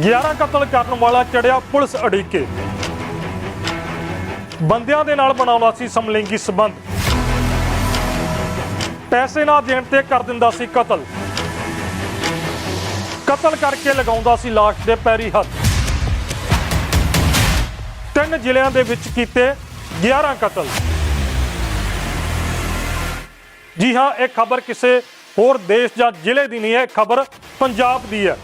11 ਕਤਲ ਕਰਨ ਵਾਲਾ ਚੜਿਆ ਪੁਲਿਸ ਅੜੀਕੇ। ਬੰਦਿਆਂ ਦੇ ਨਾਲ ਬਣਾਉਂਦਾ ਸੀ ਸਮਲਿੰਗੀ ਸਬੰਧ। ਪੈਸੇ ਨਾ ਦੇਣ ਤੇ ਕਰ ਦਿੰਦਾ ਸੀ ਕਤਲ। ਕਤਲ ਕਰਕੇ ਲਗਾਉਂਦਾ ਸੀ ਲਾਸ਼ ਦੇ ਪੈਰੀ ਹੱਥ। ਤਿੰਨ ਜ਼ਿਲ੍ਹਿਆਂ ਦੇ ਵਿੱਚ ਕੀਤੇ 11 ਕਤਲ। ਜੀ ਹਾਂ, ਇਹ ਖਬਰ ਕਿਸੇ ਹੋਰ ਦੇਸ਼ ਜਾਂ ਜ਼ਿਲ੍ਹੇ ਦੀ ਨਹੀਂ ਹੈ ਖਬਰ ਪੰਜਾਬ ਦੀ ਹੈ।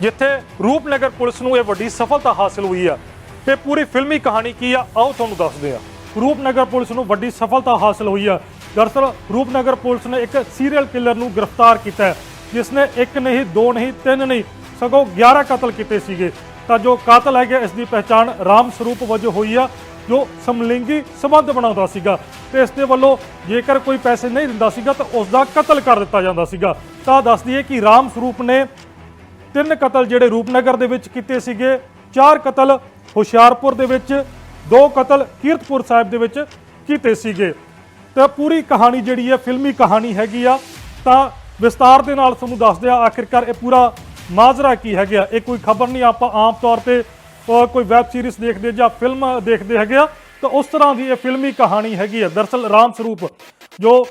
ਜਿੱਥੇ ਰੂਪਨਗਰ ਪੁਲਿਸ ਨੂੰ ਇਹ ਵੱਡੀ ਸਫਲਤਾ ਹਾਸਲ ਹੋਈ ਆ। ਤੇ ਪੂਰੀ ਫਿਲਮੀ ਕਹਾਣੀ ਕੀ ਆ, ਆਓ ਤੁਹਾਨੂੰ ਦੱਸਦੇ ਆ। ਰੂਪਨਗਰ ਪੁਲਿਸ ਨੂੰ ਵੱਡੀ ਸਫਲਤਾ ਹਾਸਲ ਹੋਈ ਆ। ਦਰਅਸਲ ਰੂਪਨਗਰ ਪੁਲਿਸ ਨੇ ਇੱਕ ਸੀਰੀਅਲ ਕਿਲਰ ਨੂੰ ਗ੍ਰਿਫਤਾਰ ਕੀਤਾ ਹੈ ਜਿਸ ਨੇ ਇੱਕ ਨਹੀਂ, ਦੋ ਨਹੀਂ, ਤਿੰਨ ਨਹੀਂ, ਸਗੋਂ 11 ਕਤਲ ਕੀਤੇ ਸੀਗੇ। ਤਾਂ ਜੋ ਕਾਤਲ ਹੈਗੇ, ਇਸ ਦੀ ਪਹਿਚਾਣ ਰਾਮ ਸਰੂਪ ਵਜੋਂ ਹੋਈ ਆ, ਜੋ ਸਮਲਿੰਗੀ ਸੰਬੰਧ ਬਣਾਉਂਦਾ ਸੀਗਾ। ਤੇ ਇਸ ਦੇ ਵੱਲੋਂ ਜੇਕਰ ਕੋਈ ਪੈਸੇ ਨਹੀਂ ਦਿੰਦਾ ਸੀਗਾ, ਤਾਂ ਉਸ ਦਾ ਕਤਲ ਕਰ ਦਿੱਤਾ ਜਾਂਦਾ ਸੀਗਾ। ਤਾਂ ਦੱਸ ਦਈਏ ਕਿ ਰਾਮ ਸਰੂਪ ਨੇ ਤਿੰਨ ਕਤਲ ਜਿਹੜੇ ਰੂਪਨਗਰ ਦੇ ਵਿੱਚ ਕੀਤੇ ਸੀਗੇ, ਚਾਰ ਕਤਲ ਹੁਸ਼ਿਆਰਪੁਰ ਦੇ ਵਿੱਚ, ਦੋ ਕਤਲ ਕੀਰਤਪੁਰ ਸਾਹਿਬ ਦੇ ਵਿੱਚ ਕੀਤੇ ਸੀਗੇ। ਤਾਂ ਪੂਰੀ ਕਹਾਣੀ ਜਿਹੜੀ ਹੈ, ਫਿਲਮੀ ਕਹਾਣੀ ਹੈਗੀ ਆ। ਤਾਂ ਵਿਸਤਾਰ ਦੇ ਨਾਲ ਤੁਹਾਨੂੰ ਦੱਸਦੇ ਆ, ਆਖਿਰਕਾਰ ਇਹ ਪੂਰਾ ਮਾਜਰਾ ਕੀ ਹੈਗਾ ਇਹ ਕੋਈ ਖਬਰ ਨਹੀਂ, ਆਪਾਂ ਆਮ ਤੌਰ ਤੇ ਕੋਈ ਵੈਬ ਸੀਰੀਜ਼ ਦੇਖਦੇ ਜਾਂ ਫਿਲਮ ਦੇਖਦੇ ਹੈਗੇ ਆ। ਤਾਂ ਉਸ ਤਰ੍ਹਾਂ ਦੀ ਇਹ ਫਿਲਮੀ ਕਹਾਣੀ ਹੈਗੀ ਆ ਦਰਅਸਲ ਰਾਮ ਸਰੂਪ, ਜੋ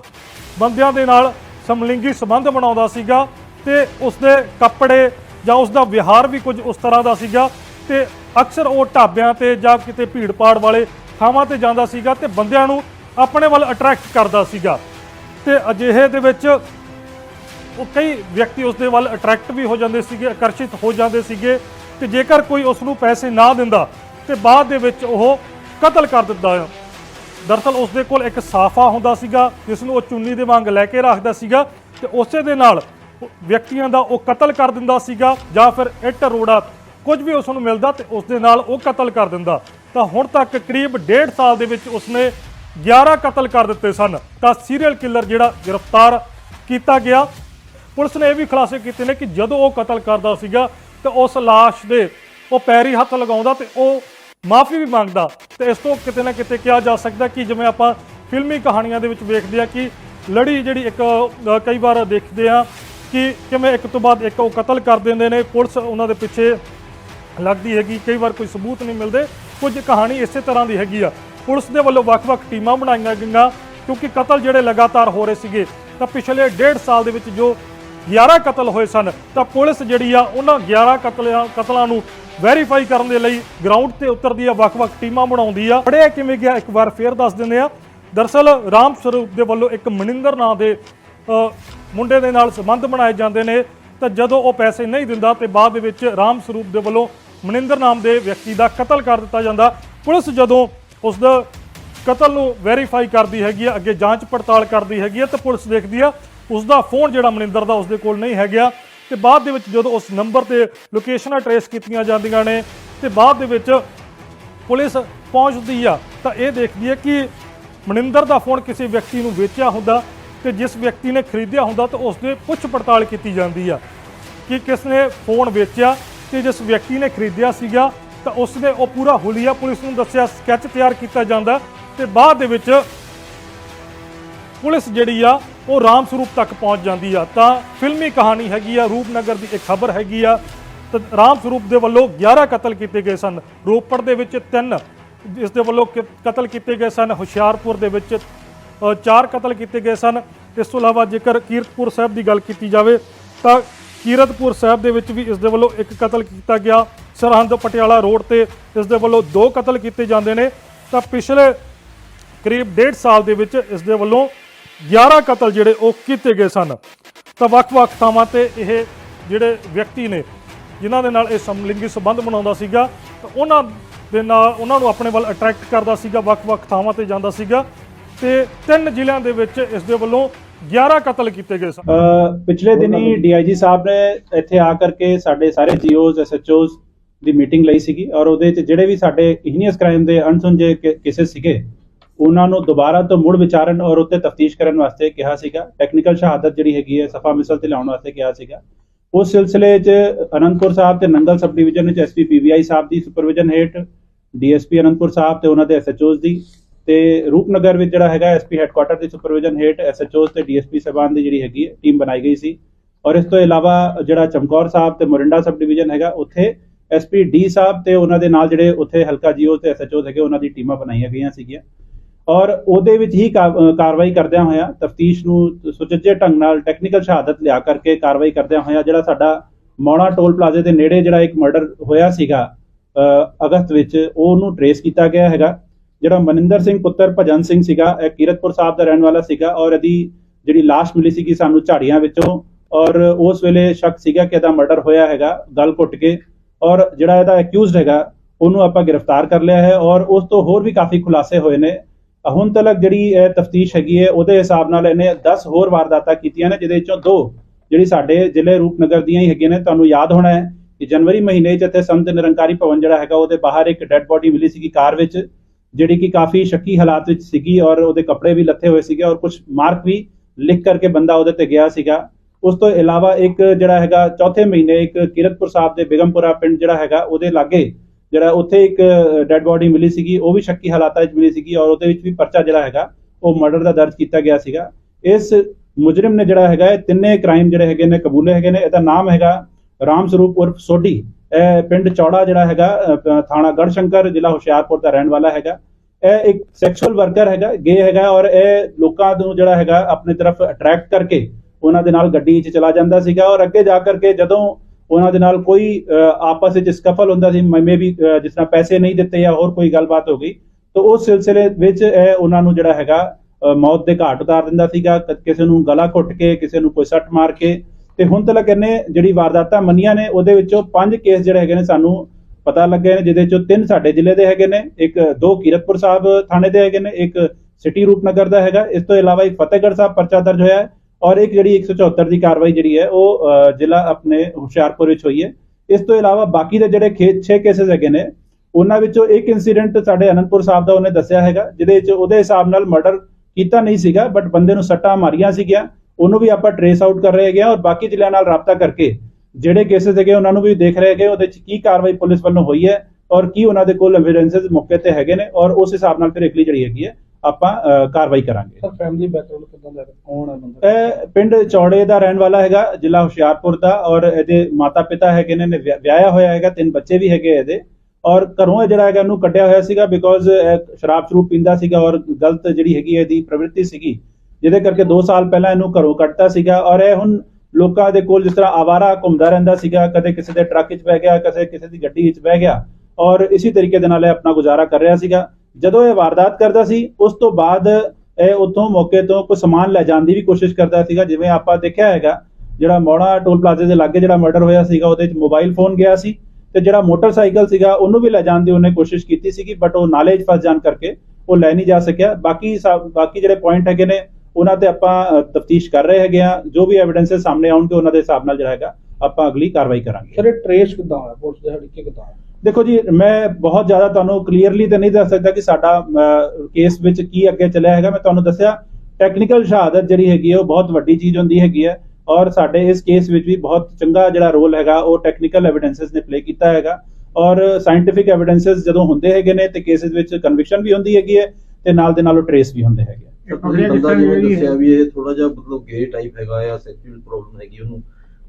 ਬੰਦਿਆਂ ਦੇ ਨਾਲ ਸਮਲਿੰਗੀ ਸੰਬੰਧ ਬਣਾਉਂਦਾ ਸੀਗਾ ਤੇ ਉਸਦੇ ਕੱਪੜੇ ਜਾਂ ਉਸਦਾ ਵਿਹਾਰ ਵੀ ਕੁਝ ਉਸ ਤਰ੍ਹਾਂ ਦਾ ਸੀਗਾ ਤੇ ਅਕਸਰ ਉਹ ਢਾਬਿਆਂ ਤੇ ਜਾਂ ਕਿਤੇ ਭੀੜ-ਭਾੜ ਵਾਲੇ ਥਾਵਾਂ ਤੇ ਜਾਂਦਾ ਸੀਗਾ ਤੇ ਬੰਦਿਆਂ ਨੂੰ ਆਪਣੇ ਵੱਲ ਅਟਰੈਕਟ ਕਰਦਾ ਸੀਗਾ। ਤੇ ਅਜਿਹੇ ਦੇ ਵਿੱਚ ਉਹ ਕਈ ਵਿਅਕਤੀ ਉਸ ਦੇ ਵੱਲ ਅਟਰੈਕਟ ਵੀ ਹੋ ਜਾਂਦੇ ਸੀਗੇ, ਆਕਰਸ਼ਿਤ ਹੋ ਜਾਂਦੇ ਸੀਗੇ ਤੇ ਜੇਕਰ ਕੋਈ ਉਸ ਨੂੰ ਪੈਸੇ ਨਾ ਦਿੰਦਾ ਤੇ ਬਾਅਦ ਦੇ ਵਿੱਚ ਉਹ ਕਤਲ ਕਰ ਦਿੰਦਾ ਆ। ਦਰਅਸਲ ਉਸ ਦੇ ਕੋਲ ਇੱਕ ਸਾਫਾ ਹੁੰਦਾ ਸੀਗਾ, ਜਿਸ ਨੂੰ ਉਹ ਚੁੰਨੀ ਦੇ ਵਾਂਗ ਲੈ ਕੇ ਰੱਖਦਾ ਸੀਗਾ ਤੇ ਉਸੇ ਦੇ ਨਾਲ ਵਿਅਕਤੀਆਂ ਦਾ ਉਹ ਕਤਲ ਕਰ ਦਿੰਦਾ ਸੀਗਾ ਜਾਂ ਫਿਰ ਇੱਟ ਰੋੜਾ ਕੁਝ ਵੀ ਉਸ ਨੂੰ ਮਿਲਦਾ ਤੇ ਉਸ ਦੇ ਨਾਲ ਉਹ ਕਤਲ ਕਰ ਦਿੰਦਾ। ਤਾਂ ਹੁਣ ਤੱਕ ਕਰੀਬ 1.5 ਸਾਲ ਦੇ ਵਿੱਚ ਉਸਨੇ 11 ਕਤਲ ਕਰ ਦਿੱਤੇ ਸਨ। ਤਾਂ ਸੀਰੀਅਲ ਕਿਲਰ ਜਿਹੜਾ ਗ੍ਰਿਫਤਾਰ ਕੀਤਾ ਗਿਆ। ਪੁਲਿਸ ਨੇ ਇਹ ਵੀ ਖੁਲਾਸੇ ਕੀਤੇ ਨੇ ਕਿ ਜਦੋਂ ਉਹ ਕਤਲ ਕਰਦਾ ਸੀਗਾ ਤੇ ਉਸ ਲਾਸ਼ ਦੇ ਉਹ ਪੈਰੀ ਹੱਥ ਲਗਾਉਂਦਾ ਤੇ ਉਹ ਮਾਫੀ ਵੀ ਮੰਗਦਾ। ਤੇ ਇਸ ਤੋਂ ਕਿਤੇ ਨਾ ਕਿਤੇ ਕਿਹਾ ਜਾ ਸਕਦਾ ਕਿ ਜਿਵੇਂ ਆਪਾਂ ਫਿਲਮੀ ਕਹਾਣੀਆਂ ਦੇ ਵਿੱਚ ਵੇਖਦੇ ਆ ਕਿ ਲੜੀ ਜਿਹੜੀ ਇੱਕ ਕਈ ਵਾਰ ਦੇਖਦੇ ਆ ਕਿ ਕਿਵੇਂ ਇੱਕ ਤੋਂ ਬਾਅਦ ਇੱਕ ਉਹ ਕਤਲ ਕਰ ਦਿੰਦੇ ਨੇ, ਪੁਲਿਸ ਉਹਨਾਂ ਦੇ ਪਿੱਛੇ ਲੱਗਦੀ ਹੈਗੀ, ਕਈ ਵਾਰ ਕੋਈ ਸਬੂਤ ਨਹੀਂ ਮਿਲਦੇ, ਕੁਝ ਕਹਾਣੀ ਇਸੇ ਤਰ੍ਹਾਂ ਦੀ ਹੈਗੀ ਆ। ਪੁਲਿਸ ਦੇ ਵੱਲੋਂ ਵੱਖ-ਵੱਖ ਟੀਮਾਂ ਬਣਾਈਆਂ ਗਈਆਂ, ਕਿਉਂਕਿ ਕਤਲ ਜਿਹੜੇ ਲਗਾਤਾਰ ਹੋ ਰਹੇ ਸੀਗੇ, ਤਾਂ ਪਿਛਲੇ 1.5 ਸਾਲ ਦੇ ਵਿੱਚ ਜੋ 11 ਕਤਲ ਹੋਏ ਸਨ, ਤਾਂ ਪੁਲਿਸ ਜਿਹੜੀ ਆ, ਉਹਨਾਂ 11 ਕਤਲਾਂ ਕਤਲਾਂ ਨੂੰ ਵੈਰੀਫਾਈ ਕਰਨ ਦੇ ਲਈ ਗਰਾਊਂਡ ਤੇ ਉਤਰਦੀ ਆ, ਵੱਖ-ਵੱਖ ਟੀਮਾਂ ਬਣਾਉਂਦੀ ਆ। ਪੜਿਆ ਕਿਵੇਂ ਗਿਆ, ਇੱਕ ਵਾਰ ਫੇਰ ਦੱਸ ਦਿੰਦੇ ਆ। ਦਰਸਲ ਰਾਮ ਸਰੂਪ ਦੇ ਵੱਲੋਂ ਇੱਕ ਮਨਿੰਦਰ ਨਾਂ ਦੇ ਮੁੰਡੇ ਦੇ ਨਾਲ ਸੰਬੰਧ ਬਣਾਏ ਜਾਂਦੇ ਨੇ, ਤਾਂ ਜਦੋਂ ਉਹ ਪੈਸੇ ਨਹੀਂ ਦਿੰਦਾ ਤੇ ਬਾਅਦ ਦੇ ਵਿੱਚ ਰਾਮ ਸਰੂਪ ਦੇ ਵੱਲੋਂ ਮਨਿੰਦਰ ਨਾਮ ਦੇ ਵਿਅਕਤੀ ਦਾ ਕਤਲ ਕਰ ਦਿੱਤਾ ਜਾਂਦਾ। ਪੁਲਿਸ ਜਦੋਂ ਉਸ ਦਾ ਕਤਲ ਨੂੰ ਵੈਰੀਫਾਈ ਕਰਦੀ ਹੈਗੀ ਆ, ਅੱਗੇ ਜਾਂਚ ਪੜਤਾਲ ਕਰਦੀ ਹੈਗੀ ਆ, ਤੇ ਪੁਲਿਸ ਦੇਖਦੀ ਆ, ਉਸ ਦਾ ਫੋਨ ਜਿਹੜਾ ਮਨਿੰਦਰ ਦਾ ਉਸ ਦੇ ਕੋਲ ਨਹੀਂ ਹੈਗਾ। ਤੇ ਬਾਅਦ ਦੇ ਵਿੱਚ ਜਦੋਂ ਉਸ ਨੰਬਰ ਤੇ ਲੋਕੇਸ਼ਨਾਂ ਟਰੇਸ ਕੀਤੀਆਂ ਜਾਂਦੀਆਂ ਨੇ, ਤੇ ਬਾਅਦ ਦੇ ਵਿੱਚ ਪੁਲਿਸ ਪਹੁੰਚਦੀ ਆ, ਤਾਂ ਇਹ ਦੇਖਦੀ ਹੈ ਕਿ ਮਨਿੰਦਰ ਦਾ ਫੋਨ ਕਿਸੇ ਵਿਅਕਤੀ ਨੂੰ ਵੇਚਿਆ ਹੁੰਦਾ। ਤੇ ਜਿਸ ਵਿਅਕਤੀ ਨੇ ਖਰੀਦਿਆ ਹੁੰਦਾ ਤਾਂ ਉਸ ਦੇ ਪੁੱਛ ਪੜਤਾਲ ਕੀਤੀ ਜਾਂਦੀ ਆ ਕਿ ਕਿਸ ਨੇ ਫੋਨ ਵੇਚਿਆ ਤੇ ਜਿਸ ਵਿਅਕਤੀ ਨੇ ਖਰੀਦਿਆ ਸੀਗਾ ਤਾਂ ਉਸ ਨੇ ਉਹ ਪੂਰਾ ਹੁਲੀਆ ਪੁਲਿਸ ਨੂੰ ਦੱਸਿਆ, ਸਕੈਚ ਤਿਆਰ ਕੀਤਾ ਜਾਂਦਾ ਤੇ ਬਾਅਦ ਦੇ ਵਿੱਚ ਪੁਲਿਸ ਜਿਹੜੀ ਆ, ਉਹ ਰਾਮ ਸਰੂਪ ਤੱਕ ਪਹੁੰਚ ਜਾਂਦੀ ਆ। ਤਾਂ ਫਿਲਮੀ ਕਹਾਣੀ ਹੈਗੀ ਆ, ਰੂਪਨਗਰ ਦੀ ਇੱਕ ਖਬਰ ਹੈਗੀ ਆ। ਤਾਂ ਰਾਮ ਸਰੂਪ ਦੇ ਵੱਲੋਂ 11 ਕਤਲ ਕੀਤੇ ਗਏ ਸਨ। ਰੋਪੜ ਦੇ ਵਿੱਚ 3 ਇਸ ਦੇ ਵੱਲੋਂ ਕਤਲ ਕੀਤੇ ਗਏ ਸਨ। ਹੁਸ਼ਿਆਰਪੁਰ ਦੇ ਵਿੱਚ ਚਾਰ ਕਤਲ ਕੀਤੇ ਗਏ ਸਨ। ਇਸ ਤੋਂ ਇਲਾਵਾ ਜੇਕਰ ਕੀਰਤਪੁਰ ਸਾਹਿਬ ਦੀ ਗੱਲ ਕੀਤੀ ਜਾਵੇ, ਤਾਂ ਕੀਰਤਪੁਰ ਸਾਹਿਬ ਦੇ ਵਿੱਚ ਵੀ ਇਸ ਦੇ ਵੱਲੋਂ ਇੱਕ ਕਤਲ ਕੀਤਾ ਗਿਆ। ਸਰਹੰਦ ਪਟਿਆਲਾ ਰੋਡ ਤੇ ਇਸ ਦੇ ਵੱਲੋਂ ਦੋ ਕਤਲ ਕੀਤੇ ਜਾਂਦੇ ਨੇ। ਤਾਂ ਪਿਛਲੇ ਕਰੀਬ 1.5 ਸਾਲ ਦੇ ਵਿੱਚ ਇਸ ਦੇ ਵੱਲੋਂ 11 ਕਤਲ ਜਿਹੜੇ ਉਹ ਕੀਤੇ ਗਏ ਸਨ। ਤਾਂ ਵੱਖ-ਵੱਖ ਥਾਵਾਂ ਤੇ ਇਹ ਜਿਹੜੇ ਵਿਅਕਤੀ ਨੇ, ਜਿਨ੍ਹਾਂ ਦੇ ਨਾਲ ਇਹ ਸਮਲਿੰਗੀ ਸੰਬੰਧ ਬਣਾਉਂਦਾ ਸੀਗਾ, ਤਾਂ ਉਹਨਾਂ ਦੇ ਨਾਲ, ਉਹਨਾਂ ਨੂੰ ਆਪਣੇ ਵੱਲ ਅਟਰੈਕਟ ਕਰਦਾ ਸੀਗਾ, ਵੱਖ-ਵੱਖ ਥਾਵਾਂ ਤੇ ਜਾਂਦਾ ਸੀਗਾ। ਤੇ ਤਿੰਨ ਜ਼ਿਲ੍ਹਿਆਂ ਦੇ ਵਿੱਚ ਇਸ ਦੇ ਵੱਲੋਂ 11 ਕਤਲ ਕੀਤੇ ਗਏ ਸਨ। ਪਿਛਲੇ ਦਿਨੀ ਡੀਆਈਜੀ ਸਾਹਿਬ ਨੇ ਇੱਥੇ ਆ ਕਰਕੇ ਸਾਡੇ ਸਾਰੇ ਜੀਓਜ਼, ਐਸਐਚਓਜ਼ ਦੀ ਮੀਟਿੰਗ ਲਈ ਸੀਗੀ ਔਰ ਉਹਦੇ ਚ ਜਿਹੜੇ ਵੀ ਸਾਡੇ ਹੀਨੀਅਸ ਕ੍ਰਾਈਮ ਦੇ ਅਣਸੁਲਝੇ ਕੇसेस ਸੀਗੇ, ਉਹਨਾਂ ਨੂੰ ਦੁਬਾਰਾ ਤੋਂ ਮੁੜ ਵਿਚਾਰਨ ਔਰ ਉੱਤੇ ਤਫਤੀਸ਼ ਕਰਨ ਵਾਸਤੇ ਕਿਹਾ ਸੀਗਾ। ਟੈਕਨੀਕਲ ਸ਼ਹਾਦਤ ਜਿਹੜੀ ਹੈਗੀ ਹੈ, ਸਫਾ ਮਿਸਲ ਤੇ ਲਾਉਣ ਵਾਸਤੇ ਕਿਹਾ ਸੀਗਾ। ਉਸ ਸਿਲਸਿਲੇ 'ਚ ਅਨੰਦਪੁਰ ਸਾਹਿਬ ਤੇ ਨੰਗਲ ਸਬ ਡਿਵੀਜ਼ਨ ਵਿੱਚ ਐਸਪੀ ਪੀਵੀਆਈ ਸਾਹਿਬ ਦੀ ਸੁਪਰਵਿਜ਼ਨ ਹੇਠ ਡੀਐਸਪੀ ਅਨੰਦਪੁਰ ਸਾਹਿਬ ਤੇ ਉਹਨਾਂ ਦੇ ਐਸਐਚਓਜ਼ ਦੀ ਤੇ ਰੂਪਨਗਰ ਵਿੱਚ ਜਿਹੜਾ ਹੈਗਾ ਐਸਪੀ ਹੈੱਡਕੁਆਟਰ ਦੀ ਸੁਪਰਵਿਜ਼ਨ ਹੇਠ ਐਸਐਚਓਜ਼ ਤੇ ਡੀਐਸਪੀ ਸਾਹਿਬਾਨ ਦੀ ਜਿਹੜੀ ਹੈਗੀ ਹੈ ਟੀਮ ਬਣਾਈ ਗਈ ਸੀ। ਔਰ ਇਸ ਤੋਂ ਇਲਾਵਾ ਜਿਹੜਾ ਚਮਕੌਰ ਸਾਹਿਬ ਤੇ ਮੋਰਿੰਡਾ ਸਬ ਡਿਵੀਜ਼ਨ ਹੈਗਾ, ਉੱਥੇ ਐਸਪੀ ਡੀ ਸਾਹਿਬ ਤੇ ਉਹਨਾਂ ਦੇ ਨਾਲ ਜਿਹੜੇ ਉੱਥੇ ਹਲਕਾ ਜੀਓ ਤੇ ਐਸਐਚਓ ਹੈਗੇ, ਉਹਨਾਂ ਦੀ ਟੀਮਾਂ ਬਣਾਈਆਂ ਗਈਆਂ ਸੀਗੀਆਂ। ਔਰ ਉਹਦੇ ਵਿੱਚ ਹੀ ਕਾਰਵਾਈ ਕਰਦਿਆਂ ਹੋਇਆ ਤਫਤੀਸ਼ ਨੂੰ ਸੁਚੱਜੇ ਢੰਗ ਨਾਲ ਟੈਕਨੀਕਲ ਸ਼ਹਾਦਤ ਲਿਆ ਕਰਕੇ ਕਾਰਵਾਈ ਕਰਦਿਆਂ ਹੋਇਆ ਜਿਹੜਾ ਸਾਡਾ ਮੌਣਾ ਟੋਲ ਪਲਾਜ਼ੇ ਦੇ ਨੇੜੇ ਜਿਹੜਾ ਇੱਕ ਮਰਡਰ ਹੋਇਆ ਸੀਗਾ ਅਹ ਅਗਸਤ ਵਿੱਚ, ਉਹਨੂੰ ਟਰੇਸ ਕੀਤਾ ਗਿਆ ਹੈਗਾ। ਜਿਹੜਾ ਮਨਿੰਦਰ ਸਿੰਘ ਪੁੱਤਰ ਭਜਨ ਸਿੰਘ ਸੀਗਾ, ਇਹ ਕੀਰਤਪੁਰ ਸਾਹਿਬ ਦਾ ਰਹਿਣ ਵਾਲਾ ਸੀਗਾ ਔਰ ਇਹਦੀ ਜਿਹੜੀ ਲਾਸ਼ ਮਿਲੀ ਸੀਗੀ ਸਾਨੂੰ ਝਾੜੀਆਂ ਵਿੱਚੋਂ ਔਰ ਉਸ ਵੇਲੇ ਸ਼ੱਕ ਸੀਗਾ ਕਿ ਇਹਦਾ ਮਰਡਰ ਹੋਇਆ ਹੈਗਾ, ਗਲ ਘੁੱਟ ਕੇ ਔਰ ਜਿਹੜਾ ਇਹਦਾ ਅਕਿਊਜ਼ਡ ਹੈਗਾ, ਉਹਨੂੰ ਆਪਾਂ ਗ੍ਰਿਫਤਾਰ ਕਰ ਲਿਆ ਹੈ ਔਰ ਉਸ ਤੋਂ ਹੋਰ ਵੀ ਕਾਫੀ ਖੁਲਾਸੇ ਹੋਏ ਨੇ। ਹੁਣ ਤੱਕ ਜਿਹੜੀ ਤਫਤੀਸ਼ ਹੈਗੀ ਹੈ, ਉਹਦੇ ਹਿਸਾਬ ਨਾਲ ਇਹਨੇ 10 ਹੋਰ ਵਾਰਦਾਤਾਂ ਕੀਤੀਆਂ ਨੇ, ਜਿਹਦੇ ਵਿੱਚੋਂ ਦੋ ਜਿਹੜੀ ਸਾਡੇ ਜ਼ਿਲ੍ਹੇ ਰੂਪਨਗਰ ਦੀਆਂ ਹੀ ਹੈਗੀਆਂ ਨੇ, ਤੁਹਾਨੂੰ ਯਾਦ ਹੋਣਾ ਹੈ ਕਿ ਜਨਵਰੀ ਮਹੀਨੇ 'ਚ ਇੱਥੇ ਸੰਤ ਨਿਰੰਕਾਰੀ ਭਵਨ ਜਿਹੜਾ ਹੈਗਾ, ਉਹਦੇ ਬਾਹਰ ਇੱਕ ਡੈੱਡ ਬੋਡੀ ਮਿਲੀ ਸੀਗੀ ਕਾਰ ਵਿੱਚ। ਜਿਹੜੀ ਕਿ ਕਾਫੀ ਸ਼ੱਕੀ ਹਾਲਾਤ ਵਿੱਚ ਸੀਗੀ ਔਰ ਉਹਦੇ ਕੱਪੜੇ ਵੀ ਲੱਥੇ ਹੋਏ ਸੀਗੇ ਔਰ ਕੁਝ ਮਾਰਕ ਵੀ ਲਿਖ ਕਰਕੇ ਬੰਦਾ ਉਹਦੇ ਤੇ ਗਿਆ ਸੀਗਾ। ਉਸ ਤੋਂ ਇਲਾਵਾ ਇੱਕ ਜਿਹੜਾ ਹੈਗਾ ਚੌਥੇ ਮਹੀਨੇ ਇੱਕ ਕੀਰਤਪੁਰ ਸਾਹਿਬ ਦੇ ਬਿਗਮਪੁਰਾ ਪਿੰਡ ਜਿਹੜਾ ਹੈਗਾ, ਉਹਦੇ ਲਾਗੇ ਜਿਹੜਾ ਉੱਥੇ ਇੱਕ ਡੈੱਡ ਬੋਡੀ ਮਿਲੀ ਸੀਗੀ, ਉਹ ਵੀ ਸ਼ੱਕੀ ਹਾਲਾਤਾਂ ਵਿੱਚ ਮਿਲੀ ਸੀਗੀ ਔਰ ਉਹਦੇ ਵਿੱਚ ਵੀ ਪਰਚਾ ਜਿਹੜਾ ਹੈਗਾ, ਉਹ ਮਰਡਰ ਦਾ ਦਰਜ ਕੀਤਾ ਗਿਆ ਸੀਗਾ। ਇਸ ਮੁਜਰਮ ਨੇ ਜਿਹੜਾ ਹੈਗਾ ਤਿੰਨੇ ਕ੍ਰਾਈਮ ਜਿਹੜੇ ਹੈਗੇ ਨੇ, ਕਬੂਲੇ ਹੈਗੇ ਨੇ, ਇਹਦਾ ਨਾਮ ਹੈਗਾ ਰਾਮ ਸਰੂਪ ਉਰਫ ਸੋਢੀ। ਪਿੰਡ ਚੌੜਾ ਜਿਹੜਾ ਹੈਗਾ ਅਹ, ਥਾਣਾ ਗੜਸ਼ੰਕਰ ਜ਼ਿਲ੍ਹਾ ਹੁਸ਼ਿਆਰਪੁਰ ਦਾ ਰਹਿਣ ਵਾਲਾ ਹੈਗਾ। ਇਹ ਇੱਕ ਸੈਕਸ਼ੂਅਲ ਵਰਕਰ ਹੈਗਾ ਗੇ ਹੈਗਾ ਔਰ ਇਹ ਲੋਕਾਂ ਨੂੰ ਜਿਹੜਾ ਹੈਗਾ ਆਪਣੀ ਤਰਫ ਅਟਰੈਕਟ ਕਰਕੇ ਉਹਨਾਂ ਦੇ ਨਾਲ ਗੱਡੀ 'ਚ ਚਲਾ ਜਾਂਦਾ ਸੀਗਾ ਔਰ ਅੱਗੇ ਜਾ ਕਰਕੇ ਜਦੋਂ ਉਹਨਾਂ ਦੇ ਨਾਲ ਕੋਈ ਆਪਸ ਵਿੱਚ ਸਕਫਲ ਹੁੰਦਾ ਸੀ ਮੈਂ ਵੀ ਜਿਸ ਤਰ੍ਹਾਂ ਪੈਸੇ ਨਹੀਂ ਦਿੱਤੇ ਜਾਂ ਹੋਰ ਕੋਈ ਗੱਲਬਾਤ ਹੋ ਗਈ ਤਾਂ ਉਸ ਸਿਲਸਿਲੇ ਵਿੱਚ ਇਹ ਉਹਨਾਂ ਨੂੰ ਜਿਹੜਾ ਹੈਗਾ ਮੌਤ ਦੇ ਘਾਟ ਉਤਾਰ ਦਿੰਦਾ ਸੀਗਾ। ਕਿਸੇ ਨੂੰ ਗਲਾ ਘੁੱਟ ਕੇ ਕਿਸੇ ਨੂੰ ਕੋਈ ਸੱਟ ਮਾਰ ਕੇ ਤੇ ਹੁਣ ਤੱਕ ਇਹਨੇ ਜਿਹੜੀ ਵਾਰਦਾਤਾਂ ਮੰਨੀਆਂ ਨੇ, ਉਹਦੇ ਵਿੱਚੋਂ ਪੰਜ ਕੇਸ ਜਿਹੜੇ ਹੈਗੇ ਨੇ ਸਾਨੂੰ ਪਤਾ ਲੱਗੇ ਨੇ, ਜਿਹਦੇ ਚੋਂ ਤਿੰਨ ਸਾਡੇ ਜ਼ਿਲ੍ਹੇ ਦੇ ਹੈਗੇ ਨੇ, ਇੱਕ ਦੋ ਕੀਰਤਪੁਰ ਸਾਹਿਬ ਥਾਣੇ ਦੇ ਹੈਗੇ ਨੇ, ਇੱਕ ਸਿਟੀ ਰੂਪਨਗਰ ਦਾ ਹੈਗਾ। ਇਸ ਤੋਂ ਇਲਾਵਾ ਇੱਕ ਫਤਿਹਗੜ੍ਹ ਸਾਹਿਬ ਪਰਚਾ ਦਰਜ ਹੋਇਆ ਹੈ ਔਰ ਇੱਕ ਜਿਹੜੀ 174 ਦੀ ਕਾਰਵਾਈ ਜਿਹੜੀ ਹੈ, ਉਹ ਜ਼ਿਲ੍ਹਾ ਆਪਣੇ ਹੁਸ਼ਿਆਰਪੁਰ ਵਿੱਚ ਹੋਈ ਹੈ। ਇਸ ਤੋਂ ਇਲਾਵਾ ਬਾਕੀ ਦੇ ਜਿਹੜੇ 6 ਕੇसेस ਹੈਗੇ ਨੇ, ਉਹਨਾਂ ਵਿੱਚੋਂ ਇੱਕ ਇਨਸੀਡੈਂਟ ਸਾਡੇ ਅਨੰਦਪੁਰ ਸਾਹਿਬ ਦਾ ਉਹਨੇ ਦੱਸਿਆ ਹੈਗਾ, ਜਿਹਦੇ ਵਿੱਚ ਉਹਦੇ ਹਿਸਾਬ ਨਾਲ ਮਰਡਰ ਕੀਤਾ ਨਹੀਂ ਸੀਗਾ ਬਟ ਬੰਦੇ ਨੂੰ ਸੱਟਾਂ ਮਾਰੀਆਂ ਸੀਗੀਆਂ। ਉਹਨੂੰ ਵੀ ਆਪਾਂ ਟਰੇਸ ਆਊਟ ਕਰ ਰਹੇ ਹੈਗੇ ਔਰ ਬਾਕੀ ਜ਼ਿਲ੍ਹਿਆਂ ਨਾਲ ਰਾਬਤਾ ਕਰਕੇ ਜਿਹੜੇ ਕੇसेस ਹੈਗੇ ਉਹਨਾਂ ਨੂੰ ਵੀ ਦੇਖ ਰਹੇ ਹੈਗੇ ਉਹਦੇ ਵਿੱਚ ਕੀ ਕਾਰਵਾਈ ਪੁਲਿਸ ਵੱਲੋਂ ਹੋਈ ਹੈ ਔਰ ਕੀ ਉਹਨਾਂ ਦੇ ਕੋਲ ਐਵੀਡੈਂਸਸ ਮੌਕੇ ਤੇ ਹੈਗੇ ਨੇ ਔਰ ਉਸ ਹਿਸਾਬ ਨਾਲ ਫਿਰ ਅਗਲੀ ਜਿਹੜੀ ਹੈਗੀ ਹੈ ਆਪਾਂ ਕਾਰਵਾਈ ਕਰਾਂਗੇ। ਸਰ ਫੈਮਿਲੀ ਬੈਕਗ੍ਰਾਉਂਡ ਕਿਦਾਂ ਦਾ? ਕੌਣ ਹੈ ਬੰਦਾ? ਇਹ ਪਿੰਡ ਚੌੜੇ ਦਾ ਰਹਿਣ ਵਾਲਾ ਹੈਗਾ ਜ਼ਿਲ੍ਹਾ ਹੁਸ਼ਿਆਰਪੁਰ ਦਾ ਔਰ ਇਹਦੇ ਮਾਤਾ ਪਿਤਾ ਹੈਗੇ ਨੇ ਨੇ ਵਿਆਹ- ਵਿਆਹਿਆ ਹੋਇਆ ਹੈਗਾ ਤਿੰਨ ਬੱਚੇ ਵੀ ਹੈਗੇ ਇਹਦੇ ਔਰ ਘਰੋਂ ਇਹ ਜਿਹੜਾ ਹੈਗਾ ਇਹਨੂੰ ਕੱਢਿਆ ਹੋਇਆ ਸੀਗਾ ਬਿਕੋਜ਼ ਸ਼ਰਾਬ ਸ਼ਰੂਬ ਪੀਂਦਾ ਸੀਗਾ ਔਰ ਗਲਤ ਜਿਹੜੀ ਹੈਗੀ ਇਹਦੀ ਪ੍ਰਵਿਰਤੀ ਸੀਗੀ। ਜਿਹਦੇ ਕਰਕੇ 2 ਸਾਲ ਪਹਿਲਾਂ ਇਹਨੂੰ ਘਰੋਂ ਕੱਢਤਾ ਸੀਗਾ ਔਰ ਇਹ ਹੁਣ ਲੋਕਾਂ ਦੇ ਕੋਲ ਜਿਸ ਤਰ੍ਹਾਂ ਆਵਾਰਾ ਘੁੰਮਦਾ ਰਹਿੰਦਾ ਸੀਗਾ, ਕਦੇ ਕਿਸੇ ਦੇ ਟਰੱਕ 'ਚ ਬਹਿ ਗਿਆ, ਕਦੇ ਕਿਸੇ ਦੀ ਗੱਡੀ 'ਚ ਬਹਿ ਗਿਆ ਔਰ ਇਸੇ ਤਰੀਕੇ ਦੇ ਨਾਲ ਇਹ ਆਪਣਾ ਗੁਜ਼ਾਰਾ ਕਰ ਰਿਹਾ ਸੀਗਾ। ਜਦੋਂ ਇਹ ਵਾਰਦਾਤ ਕਰਦਾ ਸੀ, ਉਸ ਤੋਂ ਬਾਅਦ ਇਹ ਉੱਥੋਂ ਮੌਕੇ ਤੋਂ ਕੋਈ ਸਮਾਨ ਲੈ ਜਾਣ ਦੀ ਵੀ ਕੋਸ਼ਿਸ਼ ਕਰਦਾ ਸੀਗਾ। ਜਿਵੇਂ ਆਪਾਂ ਦੇਖਿਆ ਹੈਗਾ, ਜਿਹੜਾ ਮੋੜਾ ਟੋਲ ਪਲਾਜ਼ੇ ਦੇ ਲਾਗੇ ਜਿਹੜਾ ਮਰਡਰ ਹੋਇਆ ਸੀਗਾ, ਉਹਦੇ ਵਿੱਚ ਮੋਬਾਈਲ ਫੋਨ ਗਿਆ ਸੀ ਤੇ ਜਿਹੜਾ ਮੋਟਰਸਾਈਕਲ ਸੀਗਾ, ਉਹਨੂੰ ਵੀ ਲੈ ਜਾਣ ਦੀ ਉਹਨੇ ਕੋਸ਼ਿਸ਼ ਕੀਤੀ ਸੀਗੀ, ਬਟ ਉਹ ਨਾਲੇ 'ਚ ਫਸ ਜਾਣ ਕਰਕੇ ਉਹ ਲੈ ਨਹੀਂ ਜਾ ਸਕਿਆ। ਬਾਕੀ ਬਾਕੀ ਜਿਹੜੇ ਪੁਆਇੰਟ ਹੈਗੇ ਨੇ ਉਹਨਾਂ ਤੇ ਆਪਾਂ ਤਫਤੀਸ਼ ਕਰ ਰਹੇ ਹੈਗੇ ਆ ਜੋ ਵੀ ਐਵੀਡੈਂਸਸ ਸਾਹਮਣੇ ਆਉਣਗੇ ਉਹਨਾਂ ਦੇ ਹਿਸਾਬ ਨਾਲ ਜਿਹੜਾ ਹੈਗਾ ਆਪਾਂ ਅਗਲੀ ਕਾਰਵਾਈ ਕਰਾਂਗੇ। ਸਰ ਟ੍ਰੇਸ ਕਿਦਾਂ ਹੋਇਆ? ਪੁਲਿਸ ਦੇ ਹੜਕੇ ਕਿਦਾਂ ਦੇਖੋ ਜੀ ਮੈਂ ਬਹੁਤ ਜ਼ਿਆਦਾ ਤੁਹਾਨੂੰ ਕਲੀਅਰਲੀ ਤਾਂ ਨਹੀਂ ਦੱਸ ਸਕਦਾ ਕਿ ਸਾਡਾ ਕੇਸ ਵਿੱਚ ਕੀ ਅੱਗੇ ਚੱਲਿਆ ਹੈਗਾ। ਮੈਂ ਤੁਹਾਨੂੰ ਦੱਸਿਆ ਟੈਕਨੀਕਲ ਸ਼ਹਾਦਤ ਜਿਹੜੀ ਹੈਗੀ ਹੈ ਉਹ ਬਹੁਤ ਵੱਡੀ ਚੀਜ਼ ਹੁੰਦੀ ਹੈਗੀ ਹੈ। ਔਰ ਸਾਡੇ ਇਸ ਕੇਸ ਵਿੱਚ ਵੀ ਬਹੁਤ ਚੰਗਾ ਜਿਹੜਾ ਰੋਲ ਹੈਗਾ ਉਹ ਟੈਕਨੀਕਲ ਐਵੀਡੈਂਸਸ ਨੇ ਪਲੇ ਕੀਤਾ ਹੈਗਾ। ਔਰ ਸਾਇੰਟੀਫਿਕ ਐਵੀਡੈਂਸਸ ਜਦੋਂ ਹੁੰਦੇ ਹੈਗੇ ਨੇ ਤੇ ਕੇਸਿਸ ਵਿੱਚ ਕਨਵਿਕਸ਼ਨ ਵੀ ਹੁੰਦੀ ਹੈਗੀ ਹੈ ਤੇ ਨਾਲ ਦੇ ਨਾਲ ਉਹ ਟਰੇਸ ਵੀ ਹੁੰਦੇ ਹੈਗੇ ਤੁਸੀਂ ਬੰਦਾ ਜਿਵੇਂ ਦੱਸਿਆ ਵੀ ਇਹ ਥੋੜਾ ਜਿਹਾ ਮਤਲਬ ਗੇ ਟਾਈਪ ਹੈਗਾ ਆ ਸੈਕਸ਼ੂਅਲ ਪ੍ਰੋਬਲਮ ਹੈਗੀ ਉਹਨੂੰ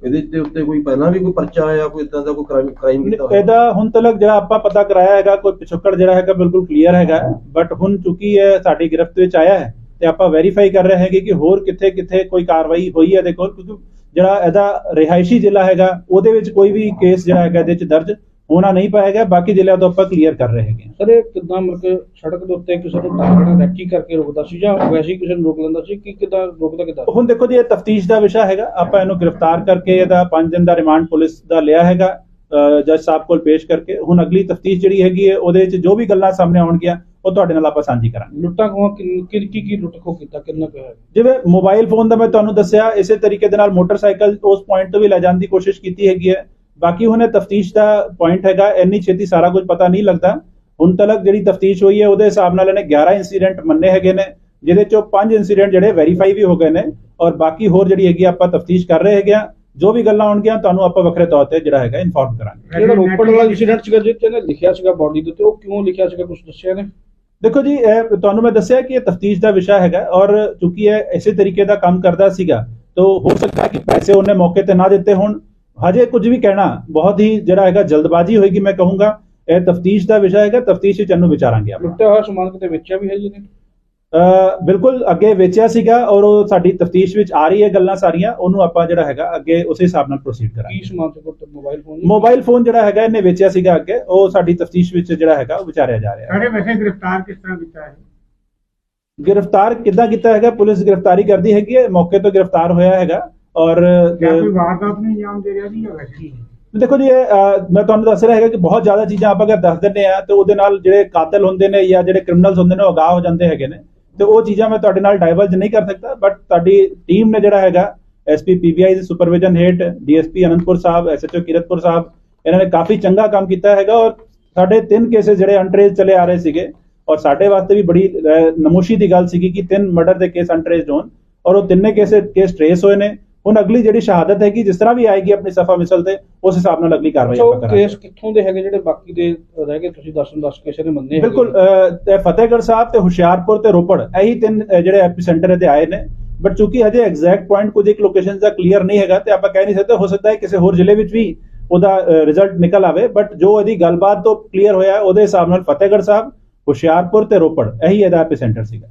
ਇਹਦੇ ਤੇ ਉੱਤੇ ਕੋਈ ਪਹਿਲਾਂ ਵੀ ਕੋਈ ਪਰਚਾ ਆਇਆ ਕੋਈ ਇਦਾਂ ਦਾ ਕੋਈ ਕ੍ਰਾਈਮ ਕ੍ਰਾਈਮ ਕੀਤਾ ਹੋਇਆ? ਇਹਦਾ ਹੁਣ ਤੱਕ ਜਿਹੜਾ ਆਪਾਂ ਪਤਾ ਕਰਾਇਆ ਹੈਗਾ ਕੋਈ ਪਿਛੋਕੜ ਜਿਹੜਾ ਹੈਗਾ ਬਿਲਕੁਲ ਕਲੀਅਰ ਹੈਗਾ। ਬਟ ਹੁਣ ਚੁੱਕੀ ਹੈ ਸਾਡੀ ਗ੍ਰਿਫਤ ਵਿੱਚ ਆਇਆ ਹੈ ਤੇ ਆਪਾਂ ਵੈਰੀਫਾਈ ਕਰ ਰਹੇ ਹੈਗੇ ਕਿ ਹੋਰ ਕਿੱਥੇ ਕਿੱਥੇ ਕੋਈ ਕਾਰਵਾਈ ਹੋਈ ਹੈ ਕੋਲ ਕਿਉਂਕਿ ਜਿਹੜਾ ਇਹਦਾ ਰਿਹਾਇਸ਼ੀ ਜ਼ਿਲ੍ਹਾ ਹੈਗਾ ਉਹਦੇ ਵਿੱਚ ਕੋਈ ਵੀ ਕੇਸ ਜਿਹੜਾ ਹੈਗਾ ਇਹਦੇ ਵਿੱਚ ਦਰਜ ਹੋਣਾ ਨਹੀਂ ਪਾਏਗਾ ਬਾਕੀ ਜ਼ਿਲ੍ਹਿਆਂ ਤੋਂ ਆਪਾਂ ਕਲੀਅਰ ਕਰ ਰਹੇ ਹੈਗੇ ਹਾਂ। ਸਰ ਇਹ ਕਿਦਾਂ ਮਤਲਬ ਕਿ ਸੜਕ ਦੇ ਉੱਤੇ ਕਿਸੇ ਨੂੰ ਟਾਕਣਾ ਰੈਕੀ ਕਰਕੇ ਰੋਕਦਾ ਸੀ ਜਾਂ ਵੈਸੇ ਹੀ ਕਿਸੇ ਨੂੰ ਰੋਕ ਲੈਂਦਾ ਸੀ ਕਿ ਕਿਦਾਂ ਰੋਕਦਾ ਕਿਦਾਂ? ਹੁਣ ਦੇਖੋ ਜੀ ਇਹ ਤਫਤੀਸ਼ ਦਾ ਵਿਸ਼ਾ ਹੈਗਾ। ਆਪਾਂ ਇਹਨੂੰ ਗ੍ਰਿਫਤਾਰ ਕਰਕੇ ਇਹਦਾ 5 ਦਿਨ ਦਾ ਰਿਮਾਂਡ ਪੁਲਿਸ ਦਾ ਲਿਆ ਹੈਗਾ ਜੱਜ ਸਾਹਿਬ ਕੋਲ ਪੇਸ਼ ਕਰਕੇ। ਹੁਣ ਅਗਲੀ ਤਫਤੀਸ਼ ਜਿਹੜੀ ਹੈਗੀ ਹੈ ਉਹਦੇ ਵਿੱਚ ਜੋ ਵੀ ਗੱਲਾਂ ਸਾਹਮਣੇ ਆਉਣਗੀਆਂ ਉਹ ਤੁਹਾਡੇ ਨਾਲ ਆਪਾਂ ਸਾਂਝੀ ਕਰਾਂਗੇ। ਲੁੱਟਾਂ ਕਿੰਨ- ਕੀ ਕੀ ਕੀ ਲੁੱਟ ਖੋ ਕੀਤਾ ਕਿੰਨਾ ਕੁ ਹੋਇਆ ਜਿਵੇਂ ਮੋਬਾਈਲ ਫੋਨ ਦਾ ਮੈਂ ਤੁਹਾਨੂੰ ਦੱਸਿਆ ਇਸੇ ਤਰੀਕੇ ਦੇ ਨਾਲ ਮੋਟਰਸਾਈਕਲ ਉਸ ਪੁਆਇੰਟ ਤੋਂ ਵੀ ਲੈ ਜਾਣ ਦੀ ਕੋਸ਼ਿਸ਼ ਕੀਤੀ ਹੈਗੀ ਹੈ। ਬਾਕੀ ਹੁਣੇ ਤਫਤੀਸ਼ ਦਾ ਪੁਆਇੰਟ ਹੈਗਾ ਇੰਨੀ ਛੇਤੀ ਸਾਰਾ ਕੁਝ ਪਤਾ ਨਹੀਂ ਲੱਗਦਾ। ਹੁਣ ਤੱਕ ਜਿਹੜੀ ਤਫਤੀਸ਼ ਹੋਈ ਹੈ ਉਹਦੇ ਹਿਸਾਬ ਨਾਲ ਇਹਨੇ 11 ਇਨਸੀਡੈਂਟ ਮੰਨੇ ਹੈਗੇ ਨੇ ਜਿਹਦੇ ਚੋਂ 5 ਇਨਸੀਡੈਂਟ ਜਿਹੜੇ ਵੈਰੀਫਾਈ ਵੀ ਹੋ ਗਏ ਨੇ ਔਰ ਬਾਕੀ ਹੋਰ ਜਿਹੜੀ ਹੈਗੀ ਆਪਾਂ ਤਫਤੀਸ਼ ਕਰ ਰਹੇ ਹੈਗੇ ਆ। ਜੋ ਵੀ ਗੱਲਾਂ ਆਉਣਗੀਆਂ ਤੁਹਾਨੂੰ ਆਪਾਂ ਵੱਖਰੇ ਤੌਰ ਤੇ ਜਿਹੜਾ ਹੈਗਾ ਇਨਫੋਰਮ ਕਰਾਂਗੇ। ਜਿਹੜਾ ਰੋਪੜ ਵਾਲਾ ਇਨਸੀਡੈਂਟ ਸੀਗਾ ਜਿੱਥੇ ਇਹਨੇ ਲਿਖਿਆ ਸੀਗਾ ਬਾਡੀ ਦੇ ਉੱਤੇ ਉਹ ਕਿਉਂ ਲਿਖਿਆ ਸੀਗਾ ਕੁਝ ਦੱਸਿਆ ਨੇ ਦੇਖੋ ਜੀ ਇਹ ਤੁਹਾਨੂੰ ਮੈਂ ਦੱਸਿਆ ਕਿ ਇਹ ਤਫਤੀਸ਼ ਦਾ ਵਿਸ਼ਾ ਹੈਗਾ ਔਰ ਚੂੰਕਿ ਇਹ ਇਸੇ ਤਰੀਕੇ ਦਾ ਕੰਮ ਕਰਦਾ ਸੀਗਾ ਤੋ ਹੋ ਸਕਦਾ ਕਿ ਪੈਸੇ ਉਹਨੇ ਮੌਕੇ ਤੇ ਨਾ ਦਿੱਤੇ ਹੋਣ। ਹਜੇ ਕੁਝ ਵੀ ਕਹਿਣਾ ਬਹੁਤ ਹੀ ਜਿਹੜਾ ਹੈਗਾ ਜਲਦਬਾਜ਼ੀ ਹੋਏਗੀ ਮੈਂ ਕਹੂੰਗਾ ਇਹ ਤਫਤੀਸ਼ ਦਾ ਵਿਸ਼ਾ ਹੈਗਾ ਤਫਤੀਸ਼ ਵਿੱਚ ਇਹਨੂੰ ਵਿਚਾਰਾਂਗੇ ਆਪਾਂ। ਲੁੱਟਿਆ ਹੋਇਆ ਸਮਾਨ ਕਿਤੇ ਵੇਚਿਆ ਵੀ ਹੈ ਜੀ ਨੇ ਬਿਲਕੁਲ ਅੱਗੇ ਵੇਚਿਆ ਸੀਗਾ ਔਰ ਉਹ ਸਾਡੀ ਤਫਤੀਸ਼ ਵਿੱਚ ਆ ਰਹੀ ਹੈ ਗੱਲਾਂ ਸਾਰੀਆਂ ਉਹਨੂੰ ਆਪਾਂ ਜਿਹੜਾ ਹੈਗਾ ਅੱਗੇ ਉਸੇ ਹਿਸਾਬ ਨਾਲ ਪ੍ਰੋਸੀਡ ਕਰਾਂਗੇ। ਕੀ ਸਮਾਨ ਤੇ ਮੋਬਾਈਲ ਫੋਨ ਮੋਬਾਈਲ ਫੋਨ ਜਿਹੜਾ ਹੈਗਾ ਇਹਨੇ ਵੇਚਿਆ ਸੀਗਾ ਅੱਗੇ ਉਹ ਸਾਡੀ ਤਫਤੀਸ਼ ਵਿੱਚ ਜਿਹੜਾ ਹੈਗਾ ਉਹ ਵਿਚਾਰਿਆ ਜਾ ਰਿਹਾ ਹੈ। ਸਾਰੇ ਵੈਸੇ ਗ੍ਰਿਫਤਾਰ ਕਿਸ ਤਰ੍ਹਾਂ ਕੀਤਾ ਹੈ? ਗ੍ਰਿਫਤਾਰ ਕਿੱਦਾਂ ਕੀਤਾ ਹੈਗਾ ਪੁਲਿਸ ਗ੍ਰਿਫਤਾਰੀ ਕਰਦੀ ਹੈਗੀ ਹੈ ਮੌਕੇ ਤੋਂ ਗ੍ਰਿਫਤਾਰ ਹੋਇਆ ਹੈਗਾ। ਔਰ ਕਿਆ ਕੋਈ ਵਾਰਦਾਤ ਨੂੰ ਇੰਜਾਮ ਦੇ ਰਿਹਾ ਜੀ ਜਾਂ ਵੈਸੇ ਹੀ? ਦੇਖੋ ਜੀ ਇਹ, ਅਹ, ਮੈਂ ਤੁਹਾਨੂੰ ਦੱਸ ਰਿਹਾ ਹੈਗਾ ਕਿ ਬਹੁਤ ਜ਼ਿਆਦਾ ਚੀਜ਼ਾਂ ਆਪਾਂ ਅਗਰ ਦੱਸ ਦਿੰਦੇ ਆ ਤੇ ਉਹਦੇ ਨਾਲ ਜਿਹੜੇ ਕਾਤਲ ਹੁੰਦੇ ਨੇ ਜਾਂ ਜਿਹੜੇ ਕ੍ਰਿਮੀਨਲਸ ਹੁੰਦੇ ਨੇ ਉਹ ਅਗਾਹ ਹੋ ਜਾਂਦੇ ਹੈਗੇ ਨੇ ਤੇ ਉਹ ਚੀਜ਼ਾਂ ਮੈਂ ਤੁਹਾਡੇ ਨਾਲ ਡਾਈਵਰਜ ਨਹੀਂ ਕਰ ਸਕਦਾ ਬਟ ਤੁਹਾਡੀ ਟੀਮ ਨੇ ਜਿਹੜਾ ਹੈਗਾ ਐਸਪੀ ਪੀਬੀਆਈ ਦੀ ਸੁਪਰਵਿਜ਼ਨ ਹੇਠ ਡੀਐਸਪੀ ਅਨੰਦਪੁਰ ਸਾਹਿਬ ਐਸਐਚਓ ਕਿਰਤਪੁਰ ਸਾਹਿਬ ਇਹਨਾਂ ਨੇ ਕਾਫੀ ਚੰਗਾ ਕੰਮ ਕੀਤਾ ਹੈਗਾ ਔਰ ਸਾਡੇ ਤਿੰਨ ਕੇसेस ਜਿਹੜੇ ਅਨਟ੍ਰੇਸ ਚਲੇ ਆ ਰਹੇ ਸੀਗੇ ਔਰ ਸਾਡੇ ਵਾਸਤੇ ਵੀ ਬੜੀ ਅਹ, ਨਮੋਸ਼ੀ ਦੀ ਗੱਲ ਸੀਗੀ ਕਿ ਤਿੰਨ ਮਰਡਰ ਦੇ ਕੇਸ ਅਨਟ੍ਰੇਸਡ ਹੋਣ ਔਰ ਉਹ ਤਿੰਨੇ ਕੇਸ ਕੇਸ ਟ੍ਰੇਸ ਹੋਏ ਨੇ ਹੁਣ ਅਗਲੀ ਜਿਹੜੀ ਸ਼ਹਾਦਤ ਹੈਗੀ ਜਿਸ ਤਰ੍ਹਾਂ ਵੀ ਆਏਗੀ ਆਪਣੀ ਸਫਾ ਮਿਸਲ ਤੇ ਉਸ ਹਿਸਾਬ ਨਾਲ ਅਗਲੀ ਕਾਰਵਾਈ ਆਪਾਂ ਕਰਾਂਗੇ। ਕੇਸ ਕਿੱਥੋਂ ਦੇ ਹੈਗੇ ਜਿਹੜੇ ਬਾਕੀ ਦੇ ਰਹਿ ਗਏ ਤੁਸੀਂ ਦੱਸਣ ਦੱਸ ਕਿਸੇ ਨੇ ਮੰਨੇ? ਬਿਲਕੁਲ ਫਤਿਹਗੜ੍ਹ ਸਾਹਿਬ ਤੇ ਹੁਸ਼ਿਆਰਪੁਰ ਤੇ ਰੋਪੜ ਇਹੀ ਤਿੰਨ ਜਿਹੜੇ ਐਪੀਸੈਂਟਰ ਤੇ ਆਏ ਨੇ। ਬਟ ਚੂੰਕਿ ਹਜੇ ਐਗਜ਼ੈਕਟ ਪੁਆਇੰਟ ਕੁਝ ਇੱਕ ਲੋਕੇਸ਼ਨ ਦਾ ਕਲੀਅਰ ਨਹੀਂ ਹੈਗਾ ਤੇ ਆਪਾਂ ਕਹਿ ਨਹੀਂ ਸਕਦੇ ਹੋ ਸਕਦਾ ਹੈ ਕਿਸੇ ਹੋਰ ਜ਼ਿਲ੍ਹੇ ਵਿੱਚ ਵੀ ਉਹਦਾ ਰਿਜ਼ਲਟ ਨਿਕਲ ਆਵੇ। ਬਟ ਜੋ ਇਹਦੀ ਗੱਲਬਾਤ ਤੋਂ ਕਲੀਅਰ ਹੋਇਆ ਹੈ, ਉਹਦੇ ਹਿਸਾਬ ਨਾਲ ਫਤਿਹਗੜ੍ਹ ਸਾਹਿਬ ਹੁਸ਼ਿਆਰਪੁਰ ਤੇ ਰੋਪੜ ਇਹੀ ਇਹਦਾ ਐਪੀਸੈਂਟਰ ਸੀਗਾ।